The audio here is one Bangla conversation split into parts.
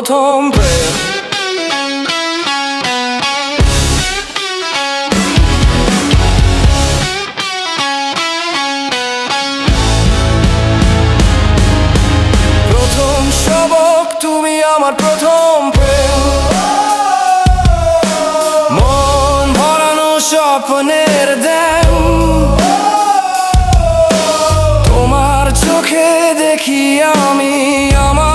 প্রথম প্রেম প্রথম সবক তুমি আমার প্রথম প্রেম মন ভরানো স্বপ্নের দেন তোমার চোখে দেখি আমি আমার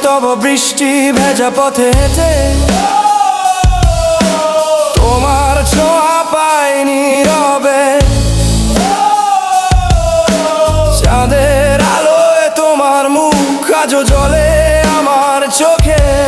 স্তব বৃষ্টি ভেজা পথে হেঁটে। তোমার ছোঁয়া পাইনি রবে চাঁদের আলোয় তোমার মুখ কাজ জলে আমার চোখে।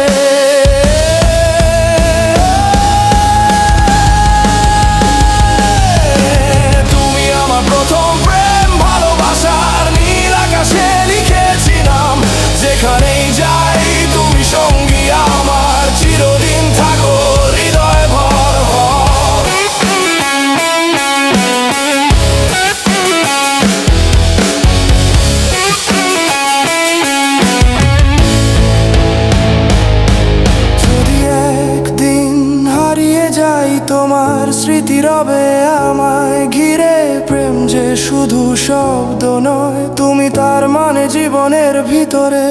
রবে আমায় ঘিরে প্রেম যে শুধু শব্দ নয়, তুমি তার মানে জীবনের ভিতরে।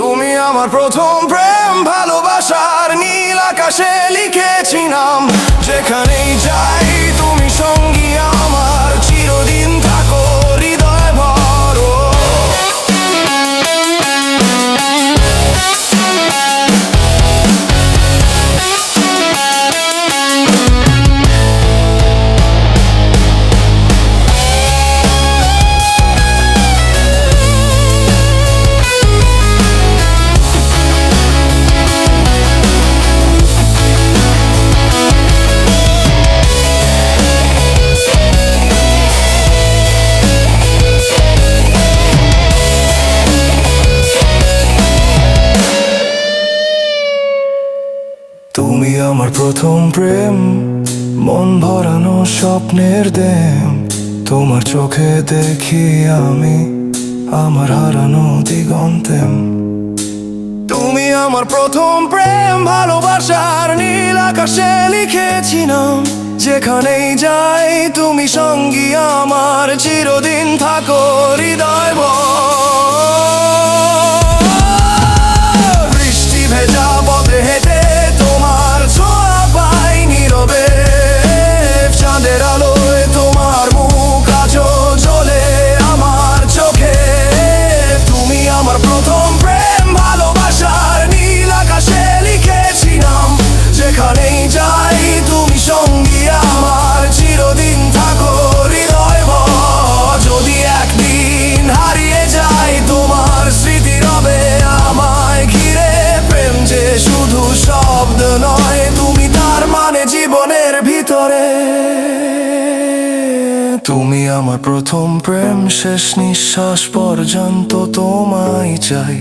তুমি আমার প্রথম প্রেম ভালোবাসার নীল আকাশে লিখেছিলাম, যেখানেই যাই প্রথম প্রেম, মন ভরানো স্বপ্নের দেম। তোমার চোখে দেখি আমি আমার হারানো দিগন্তেম। তুমি আমার প্রথম প্রেম, ভালোবাসার নীল আকাশে লিখেছিলাম। যেখানেই যাই, তুমি সঙ্গী আমার চিরদিন থাকো, হৃদয় তুমি আমার প্রথম প্রেম, শেষ নিঃশ্বাস পর্যন্ত তোমায় চাই।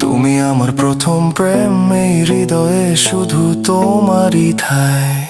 তুমি আমার প্রথম প্রেম, এই হৃদয়ে শুধু তোমারই ঠাই।